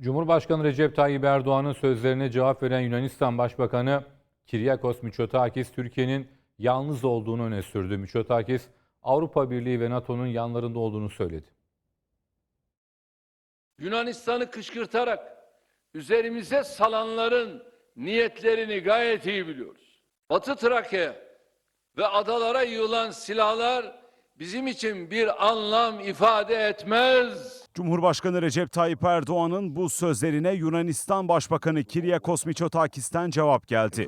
Cumhurbaşkanı Recep Tayyip Erdoğan'ın sözlerine cevap veren Yunanistan Başbakanı Kiryakos Mitsotakis Türkiye'nin yalnız olduğunu öne sürdü. Mitsotakis Avrupa Birliği ve NATO'nun yanlarında olduğunu söyledi. Yunanistan'ı kışkırtarak üzerimize salanların niyetlerini gayet iyi biliyoruz. Batı Trakya ve adalara yığılan silahlar bizim için bir anlam ifade etmez. Cumhurbaşkanı Recep Tayyip Erdoğan'ın bu sözlerine Yunanistan Başbakanı Kiryakos Mitsotakis'ten cevap geldi.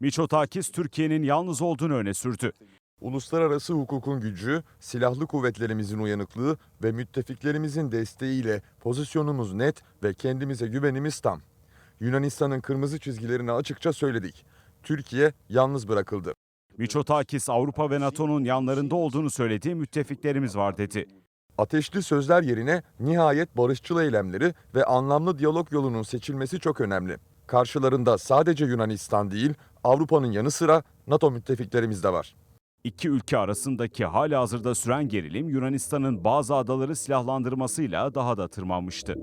Mitsotakis Türkiye'nin yalnız olduğunu öne sürdü. Uluslararası hukukun gücü, silahlı kuvvetlerimizin uyanıklığı ve müttefiklerimizin desteğiyle pozisyonumuz net ve kendimize güvenimiz tam. Yunanistan'ın kırmızı çizgilerini açıkça söyledik. Türkiye yalnız bırakıldı. Mitsotakis Avrupa ve NATO'nun yanlarında olduğunu söylediği müttefiklerimiz var dedi. Ateşli sözler yerine nihayet barışçıl eylemleri ve anlamlı diyalog yolunun seçilmesi çok önemli. Karşılarında sadece Yunanistan değil, Avrupa'nın yanı sıra NATO müttefiklerimiz de var. İki ülke arasındaki halihazırda süren gerilim Yunanistan'ın bazı adaları silahlandırmasıyla daha da tırmanmıştı.